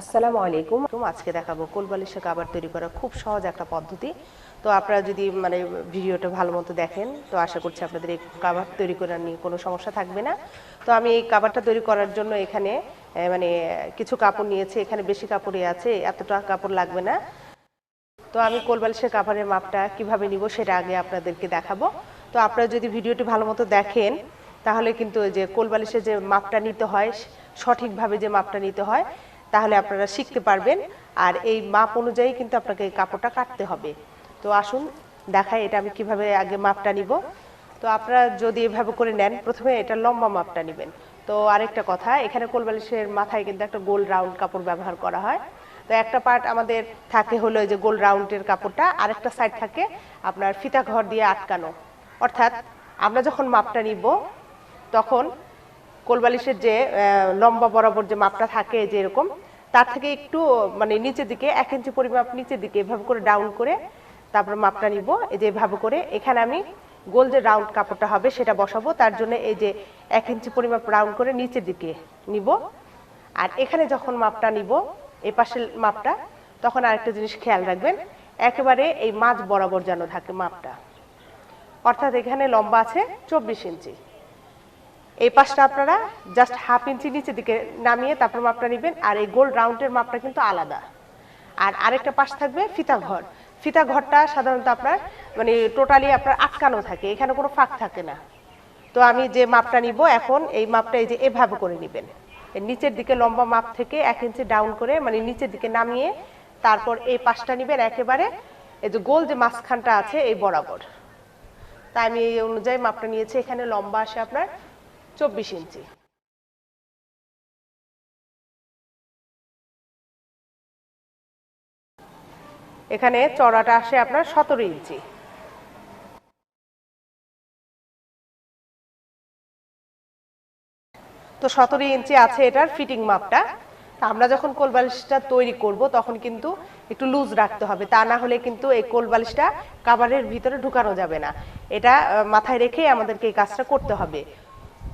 আসসালামু আলাইকুম। আজকে দেখাবো কোলবালিশে কাবার তৈরি করা খুব সহজ একটা পদ্ধতি। তো আপনারা যদি মানে ভিডিওটা ভালো মতো দেখেন, তো আশা করছি আপনাদের এই কাবার তৈরি করার নিয়ে কোনো সমস্যা থাকবে না। তো আমি এই কাবারটা তৈরি করার জন্য এখানে মানে কিছু কাপড় নিয়েছি। এখানে বেশি কাপড়ই আছে, এতটা কাপড় লাগবে না। তো আমি কোলবালিশের কাভারের মাপটা কীভাবে নিব সেটা আগে আপনাদেরকে দেখাবো। তো আপনারা যদি ভিডিওটি ভালো মতো দেখেন, তাহলে কিন্তু যে কোলবালিশের যে মাপটা নিতে হয়, সঠিকভাবে যে মাপটা নিতে হয় তাহলে আপনারা শিখতে পারবেন। আর এই মাপ অনুযায়ী কিন্তু আপনাকে এই কাপড়টা কাটতে হবে। তো আসুন, দেখাই এটা আমি কীভাবে আগে মাপটা নিব। তো আপনারা যদি এভাবে করে নেন, প্রথমে এটা লম্বা মাপটা নেবেন। তো আরেকটা কথা, এখানে কোলবালিশের মাথায় কিন্তু একটা গোল রাউন্ড কাপড় ব্যবহার করা হয়। তো একটা পার্ট আমাদের থাকে হলো যে গোল রাউন্ডের কাপড়টা, আরেকটা সাইড থাকে আপনার ফিতা ঘর দিয়ে আটকানো। অর্থাৎ আমরা যখন মাপটা নিব, তখন কোলবালিশের যে লম্বা বরাবর যে মাপটা থাকে যে এরকম, তার থেকে একটু মানে নিচের দিকে, এক ইঞ্চি পরিমাপ নিচের দিকে, এভাবে করে ডাউন করে তারপর মাপটা নিব। এই যে এভাবে করে, এখানে আমি গোল যে রাউন্ড কাপড়টা হবে সেটা বসাবো। তার জন্য এই যে এক ইঞ্চি পরিমাপ রাউন্ড করে নিচের দিকে নিব। আর এখানে যখন মাপটা নিব, এই পাশের মাপটা, তখন আরেকটা জিনিস খেয়াল রাখবেন, একেবারে এই মাঝ বরাবর যেন থাকে মাপটা। অর্থাৎ এখানে লম্বা আছে চব্বিশ ইঞ্চি এই পাশটা আপনারা জাস্ট হাফ ইঞ্চি নিচের দিকে নামিয়ে তারপর মাপটা নেবেন, আর এই গোল রাউন্ডের মাপটা কিন্তু আলাদা। আর আরেকটা পাশ থাকবে ফিতা ঘর। ফিতা ঘরটা সাধারণত আপনার মানে টোটালি আপনার আটকানো থাকে, এখানে কোনো ফাঁক থাকে না। তো আমি যে মাপটা নিব এখন, এই মাপটা এই যে এভাবে করে নেবেন। নিচের দিকে লম্বা মাপ থেকে এক ইঞ্চি ডাউন করে মানে নিচের দিকে নামিয়ে তারপর এই পাশটা নেবেন একেবারে, এই যে গোল যে মাঝখানটা আছে, এই বরাবর। তাই আমি এই অনুযায়ী মাপটা নিয়েছি, এখানে লম্বা আসে আপনার চব্বিশ ইঞ্চি। এখানে চড়াটা আসে আপনার সতেরো ইঞ্চি। তো সতেরো ইঞ্চি আছে এটার ফিটিং মাপটা। আমরা যখন কোল বালিশটা তৈরি করব, তখন কিন্তু একটু লুজ রাখতে হবে। তা না হলে কিন্তু এই কোল বালিশটা কাবারের ভিতরে ঢুকানো যাবে না। এটা মাথায় রেখে আমাদেরকে এই কাজটা করতে হবে।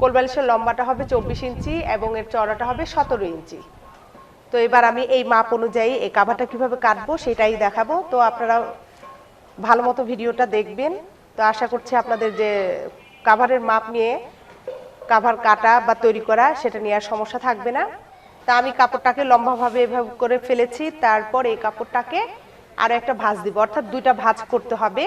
কোল বালিশের লম্বাটা হবে চব্বিশ ইঞ্চি এবং এর চড়াটা হবে সতেরো ইঞ্চি। তো এবার আমি এই মাপ অনুযায়ী এই কাভারটা কীভাবে কাটবো সেটাই দেখাবো। তো আপনারা ভালো মতো ভিডিওটা দেখবেন। তো আশা করছি আপনাদের যে কাভারের মাপ নিয়ে কাভার কাটা বা তৈরি করা সেটা নিয়ে আর সমস্যা থাকবে না। তা আমি কাপড়টাকে লম্বাভাবে এভাবে করে ফেলেছি, তারপর এই কাপড়টাকে আরও একটা ভাঁজ দিব। অর্থাৎ দুইটা ভাঁজ করতে হবে।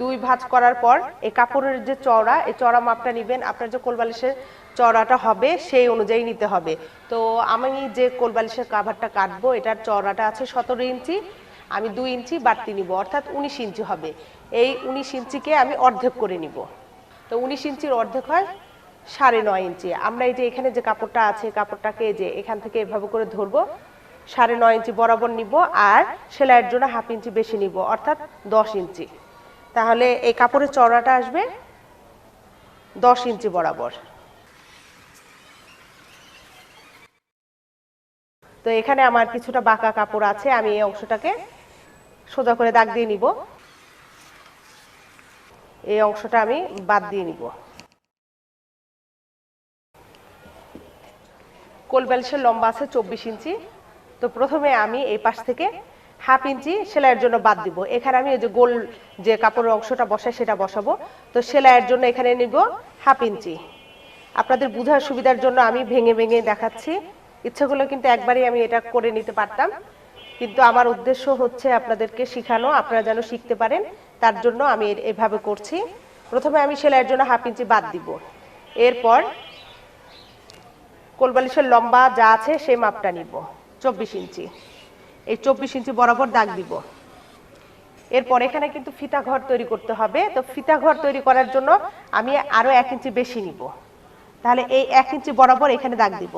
দুই ভাঁজ করার পর এই কাপড়ের যে চওড়া এই চড়া মাপটা নেবেন। আপনার যে কোলবালিশের চওড়াটা হবে, সেই অনুযায়ী নিতে হবে। তো আমি যে কোলবালিশের কাভারটা কাটবো, এটার চওড়াটা আছে সতেরো ইঞ্চি, আমি দুই ইঞ্চি বাড়তি নিব, অর্থাৎ উনিশ ইঞ্চি হবে। এই উনিশ ইঞ্চিকে আমি অর্ধেক করে নিব। তো উনিশ ইঞ্চির অর্ধেক হয় সাড়ে নয় ইঞ্চি। আমরা এই যে এখানে যে কাপড়টা আছে কাপড়টাকে যে এখান থেকে এভাবে করে ধরবো, সাড়ে নয় ইঞ্চি বরাবর নিব আর সেলাইয়ের জন্য হাফ ইঞ্চি বেশি নিব, অর্থাৎ দশ ইঞ্চি। তাহলে এই কাপড়ের চওড়াটা আসবে দশ ইঞ্চি বরাবর। তো এখানে আমার কিছুটা বাঁকা কাপড় আছে, আমি এই অংশটাকে সোজা করে দাগ দিয়ে নিব। এই অংশটা আমি বাদ দিয়ে নিব। কোল ব্যালিশের লম্বা আছে চব্বিশ ইঞ্চি। তো প্রথমে আমি এই পাশ থেকে হাফ ইঞ্চি সেলাইয়ের জন্য বাদ দিব। এখানে আমি এই যে গোল যে কাপড়ের অংশটা বসাই, সেটা বসাবো। তো সেলাইয়ের জন্য এখানে নিব হাফ ইঞ্চি। আপনাদের বোঝার সুবিধার জন্য আমি ভেঙে ভেঙে দেখাচ্ছি। ইচ্ছাগুলো কিন্তু একবারই আমি এটা করে নিতে পারতাম। কিন্তু আমার উদ্দেশ্য হচ্ছে আপনাদেরকে শেখানো, আপনারা যেন শিখতে পারেন। তার জন্য আমি এভাবে করছি। প্রথমে আমি সেলাইয়ের জন্য হাফ ইঞ্চি বাদ দিব। এরপর কোলবালিশের লম্বা যা আছে, সেই মাপটা নিব, চব্বিশ ইঞ্চি। এই চব্বিশ ইঞ্চি বরাবর দাগ দিব। এরপর এখানে কিন্তু ফিতা ঘর তৈরি করতে হবে। তো ফিতা ঘর তৈরি করার জন্য আমি আরও এক ইঞ্চি বেশি নিব। তাহলে এই এক ইঞ্চি বরাবর এখানে দাগ দিব।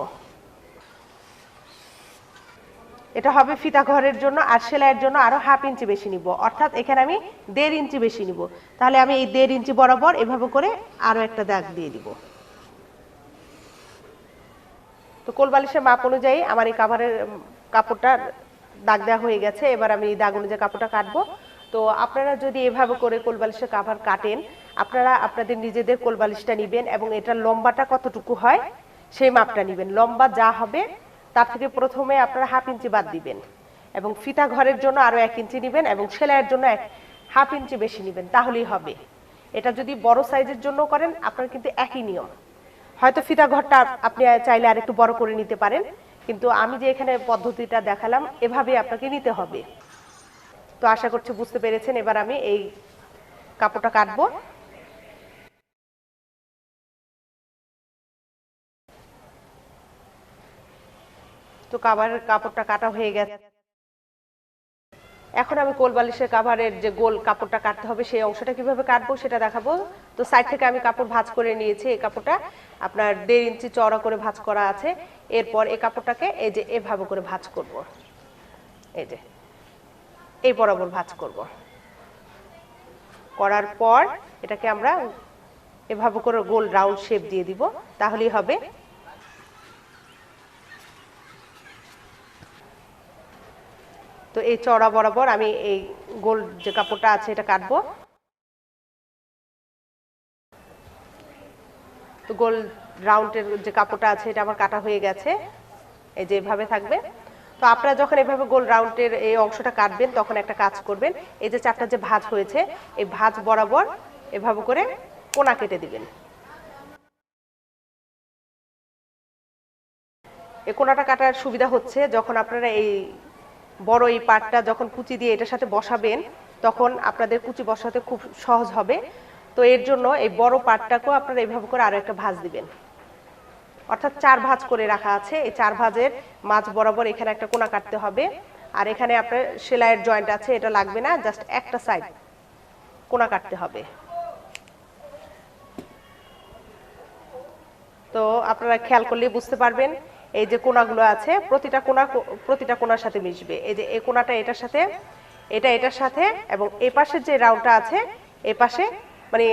এটা হবে ফিতা ঘরের জন্য আর সেলাইয়ের জন্য আরও হাফ ইঞ্চি বেশি নিব। অর্থাৎ এখানে আমি দেড় ইঞ্চি বেশি নিব। তাহলে আমি এই দেড় ইঞ্চি বরাবর এভাবে করে আরও একটা দাগ দিয়ে দিব। তো কোলবালিশের মাপ অনুযায়ী আমার এই কাভারের উম, কাপড়টা দাগ দেওয়া হয়ে গেছে, এবার আমি এই দাগ অনুযায়ী কাপড়টা কাটবো। তো আপনারা যদি এভাবে করে কোলবালিশের কাভার কাটেন, আপনারা আপনাদের নিজেদের কোলবালিশটা নিবেন এবং এটার লম্বাটা কতটুকু হয় সেই মাপটা নিবেন। লম্বা যা হবে, তার থেকে প্রথমে আপনারা হাফ ইঞ্চি বাদ দিবেন এবং ফিতা ঘরের জন্য আরও এক ইঞ্চি নেবেন এবং সেলাইয়ের জন্য এক, হাফ ইঞ্চি বেশি নেবেন, তাহলেই হবে। এটা যদি বড় সাইজের জন্য করেন, আপনার কিন্তু একই নিয়ম। হয়তো ফিতা ঘরটা আপনি চাইলে আর একটু বড় করে নিতে পারেন। কিন্তু আমি যে এখানে পদ্ধতিটা দেখালাম, এভাবে আপনাকে নিতে হবে। তো আশা করছি বুঝতে পেরেছেন, এবার আমি এই কাপড়টা কাটবো। তো কাভারের কাপড়টা কাটা হয়ে গেছে। এখন আমি কোল বালিশের কাভারের যে গোল কাপড়টা কাটতে হবে, সেই অংশটা কীভাবে কাটবো সেটা দেখাবো। তো সাইড থেকে আমি কাপড় ভাঁজ করে নিয়েছি, এই কাপড়টা। আপনার দেড় ইঞ্চি চওড়া করে ভাঁজ করা আছে। এরপর এই কাপড়টাকে এই যে এভাবে করে ভাঁজ করব। এই যে, এই বরাবর ভাঁজ করব। করার পর এটাকে আমরা এভাবে করে গোল রাউন্ড শেপ দিয়ে দিব, তাহলেই হবে। তো এই চড়া বরাবর আমি এই গোল যে কাপড়টা আছে এটা কাটবো। তো গোল রাউন্ডের যে কাপড়টা আছে, এটা আমার কাটা হয়ে গেছে। এই যে এভাবে থাকবে। তো আপনারা যখন এভাবে গোল রাউন্ডের এই অংশটা কাটবেন, তখন একটা কাজ করবেন। এই যে চারটা যে ভাঁজ হয়েছে, এই ভাঁজ বরাবর এভাবে করে কোনা কেটে দিবেন। এই কোনাটা কাটার সুবিধা হচ্ছে, যখন আপনারা এই বড় এই পাটটা যখন কুচি দিয়ে এটার সাথে বসাবেন, তখন আপনাদের কুচি বসাতে খুব সহজ হবে। তো এর জন্য এই বড় পাটটাকেও আপনারা এইভাবে করে আরও একটা ভাঁজ দিবেন। অর্থাৎ চার ভাঁজ করে রাখা আছে। এই চার ভাঁজের মাছ বরাবর এখানে একটা কোনা কাটতে হবে। আর এখানে আপনার সেলাইয়ের জয়েন্ট আছে, এটা লাগবে না, জাস্ট একটা সাইড কোনা কাটতে হবে। তো আপনারা খেয়াল করলে বুঝতে পারবেন, এই যে কোনাগুলো আছে, প্রতিটা কোনা প্রতিটা কোনার সাথে মিশবে। এই যে এই কোনাটা এটার সাথে, এটা এটার সাথে, এবং এই পাশের যে রাউন্ডটা আছে এই পাশে মানে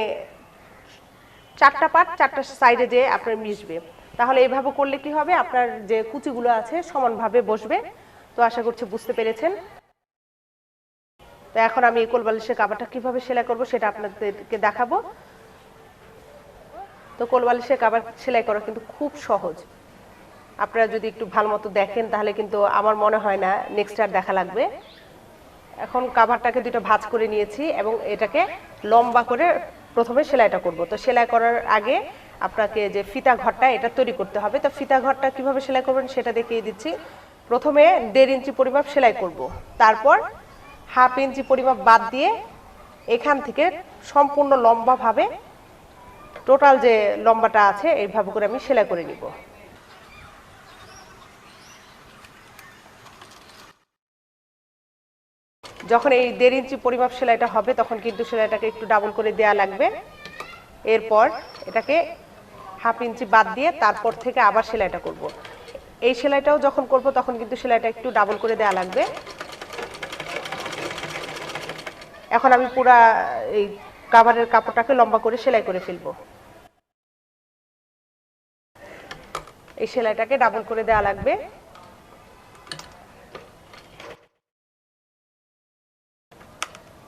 চারটা পার্ট চারটা সাইডে যে আপনার মিশবে। তাহলে এইভাবে করলে কি হবে? আপনার যে কুচিগুলো আছে সমানভাবে বসবে। তো আশা করছি বুঝতে পেরেছেন। তো এখন আমি এই কোল বালিশের কাপড়টা কীভাবে সেলাই করব সেটা আপনাদেরকে দেখাবো। তো কোল বালিশের কাপড় সেলাই করা কিন্তু খুব সহজ। আপনারা যদি একটু ভালো মতো দেখেন তাহলে কিন্তু আমার মনে হয় না নেক্সট আর দেখা লাগবে। এখন কাভারটাকে দুটো ভাঁজ করে নিয়েছি এবং এটাকে লম্বা করে প্রথমে সেলাইটা করব। তো সেলাই করার আগে আপনাকে যে ফিতা ঘরটা, এটা তৈরি করতে হবে। তো ফিতা ঘরটা কীভাবে সেলাই করবেন সেটা দেখিয়ে দিচ্ছি। প্রথমে দেড় ইঞ্চি পরিমাপ সেলাই করব। তারপর হাফ ইঞ্চি পরিমাপ বাদ দিয়ে এখান থেকে সম্পূর্ণ লম্বাভাবে টোটাল যে লম্বাটা আছে, এইভাবে করে আমি সেলাই করে নিব। যখন এই দেড় ইঞ্চি পরিমাপ সেলাইটা হবে, তখন কিন্তু সেলাইটাকে একটু ডাবল করে দেয়া লাগবে। এরপর এটাকে হাফ ইঞ্চি বাদ দিয়ে তারপর থেকে আবার সেলাইটা করব। এই সেলাইটাও যখন করব তখন কিন্তু সেলাইটা একটু ডাবল করে দেওয়া লাগবে। এখন আমি পুরা, এই কাভারের কাপড়টাকে লম্বা করে সেলাই করে ফেলব। এই সেলাইটাকে ডাবল করে দেওয়া লাগবে।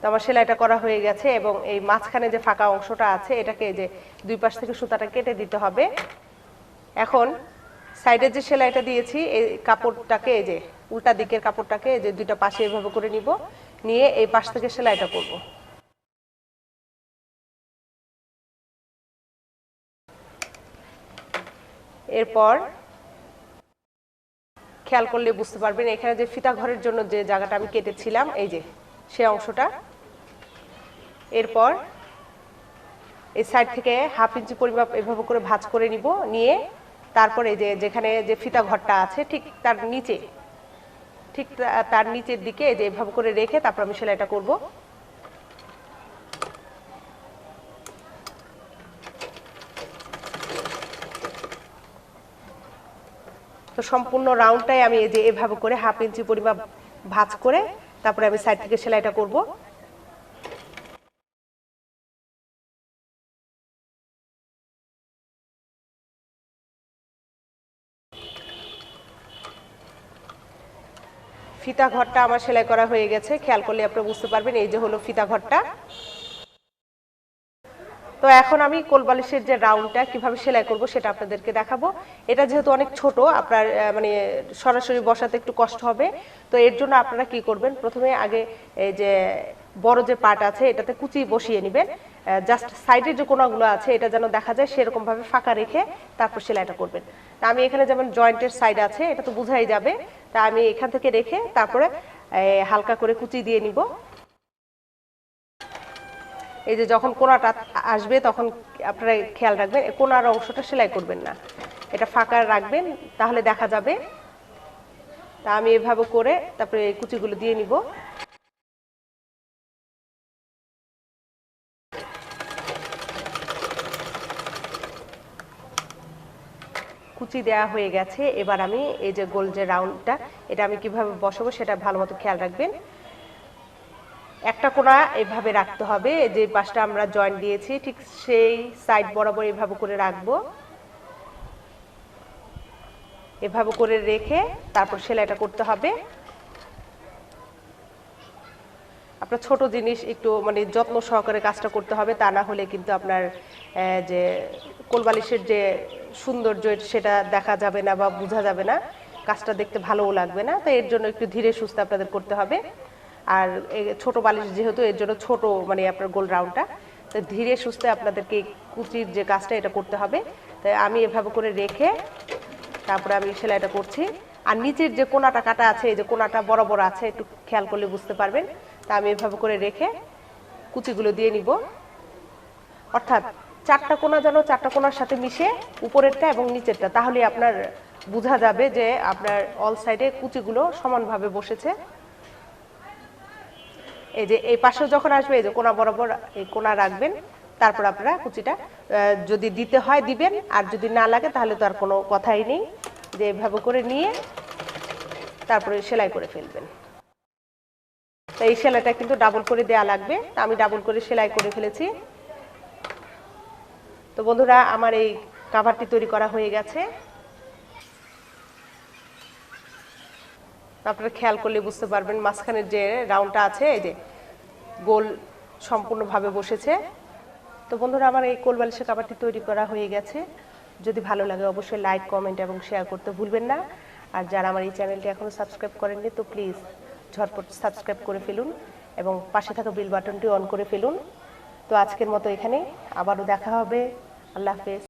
তো আমার সেলাইটা করা হয়ে গেছে এবং এই মাঝখানে যে ফাঁকা অংশটা আছে, এটাকে যে দুই পাশ থেকে সুতাটা কেটে দিতে হবে। এখন সাইডে যে সেলাইটা দিয়েছি, এই কাপড়টাকে, এই যে উল্টা দিকের কাপড়টাকে, এই যে দুইটা পাশে এভাবে করে নিব, নিয়ে এই পাশ থেকে সেলাইটা করব। এরপর খেয়াল করলে বুঝতে পারবেন, এখানে যে ফিতা ঘরের জন্য যে জায়গাটা আমি কেটেছিলাম, এই যে সে অংশটা এরপর এই সাইড থেকে হাফ ইঞ্চি পরিমাপ এভাবে করে ভাঁজ করে নিব, নিয়ে তারপরে যে যেখানে যে ফিতা ঘরটা আছে, ঠিক তার নিচে, ঠিক তার নিচের দিকে যে এভাবে করে রেখে তারপর আমি সেলাইটা করব। তো সম্পূর্ণ রাউন্ডটাই আমি এই যে এভাবে করে হাফ ইঞ্চি পরিমাপ ভাঁজ করে তারপরে আমি সাইড থেকে সেলাইটা করব। ফিতা ঘরটা আমার সেলাই করা হয়ে গেছে। খেয়াল করলে আপনারা বুঝতে পারবেন, এই যে হলো ফিতা ঘরটা তো এখন আমি কোলবালিশের যে রাউন্ডটা কীভাবে সেলাই করব সেটা আপনাদেরকে দেখাবো। এটা যেহেতু অনেক ছোট, আপনার মানে সরাসরি বসাতে একটু কষ্ট হবে। তো এর জন্য আপনারা কি করবেন, প্রথমে আগে এই যে বড় যে পাট আছে, এটাতে কুচি বসিয়ে নেবেন। জাস্ট সাইডের যে কোনাগুলো আছে, এটা যেন দেখা যায় সেরকমভাবে ফাঁকা রেখে তারপর সেলাইটা করবেন। তা আমি এখানে যেমন জয়েন্টের সাইড আছে, এটা তো বোঝাই যাবে। তা আমি এখান থেকে রেখে তারপরে হালকা করে কুচি দিয়ে নিব। এই যে যখন কোনাটা আসবে, তখন আপনারা খেয়াল রাখবেন কোনার অংশটা সেলাই করবেন না। এটা ফাঁকা রাখবেন, তাহলে দেখা যাবে। তা আমি এভাবে করে তারপরে কুচিগুলো দিয়ে নিব। কুচি দেয়া হয়ে গেছে। এবার আমি এই যে গোল যে রাউন্ডটা এটা আমি কীভাবে বসাবো সেটা ভালো মতো খেয়াল রাখবেন। একটা কোনা এভাবে রাখতে হবে, যে পাশটা আমরা জয়েন্ট দিয়েছি, ঠিক সেই সাইড বরাবর এভাবে করে রাখব। এভাবে করে রেখে তারপর সেলাইটা করতে হবে। আপনার ছোট জিনিস একটু মানে যত্ন সহকারে কাজটা করতে হবে, তা না হলে কিন্তু আপনার যে কোলবালিশের যে সৌন্দর্য, সেটা দেখা যাবে না বা বোঝা যাবে না। কাজটা দেখতে ভালোও লাগবে না, তো এর জন্য একটু ধীরে সুস্থে আপনাদের করতে হবে। আর ছোট বালিশ যেহেতু, এর জন্য ছোট মানে আপনার গোল রাউন্ডটা, তো ধীরে সুস্থে আপনাদেরকে কুচির যে কাজটা, এটা করতে হবে। তাই আমি এভাবে করে রেখে তারপরে আমি সেলাইটা করছি। আর নিচের যে কোনাটা কাটা আছে, এই যে কোনাটা বড় বড় আছে, একটু খেয়াল করলে বুঝতে পারবেন। তা আমি এভাবে করে রেখে কুচিগুলো দিয়ে নিব। অর্থাৎ চারটা কোনা যেন চারটা কোনার সাথে মিশে উপরেরটা এবং নিচেরটা, তাহলে আপনার বোঝা যাবে যে আপনার অল সাইডে কুচিগুলো সমানভাবে বসেছে। এই যে এই পাশে যখন আসবে, এই যে কোনা বরাবর এই কোনা রাখবেন, তারপর আপনারা কুচিটা যদি দিতে হয় দিবেন, আর যদি না লাগে তাহলে তো আর কোনো কথাই নেই। যে এভাবে করে নিয়ে তারপরে সেলাই করে ফেলবেন। এই সেলাইটা কিন্তু ডাবল করে দেয়া লাগবে। তা আমি ডাবল করে সেলাই করে ফেলেছি। তো বন্ধুরা, আমার এই কাভারটি তৈরি করা হয়ে গেছে। আপনারা খেয়াল করলে বুঝতে পারবেন মাঝখানের যে রাউন্ডটা আছে, এই যে গোল সম্পূর্ণভাবে বসেছে। তো বন্ধুরা, আমার এই কোল বালিশের কাবারটি তৈরি করা হয়ে গেছে। যদি ভালো লাগে, অবশ্যই লাইক কমেন্ট এবং শেয়ার করতে ভুলবেন না। আর যারা আমার এই চ্যানেলটি এখনও সাবস্ক্রাইব করেননি, তো প্লিজ ঝটপট সাবস্ক্রাইব করে ফেলুন এবং পাশে থাকা বিল বাটনটি অন করে ফেলুন। তো আজকের মতো এখানে আবারও দেখা হবে। আল্লাহ হাফেজ।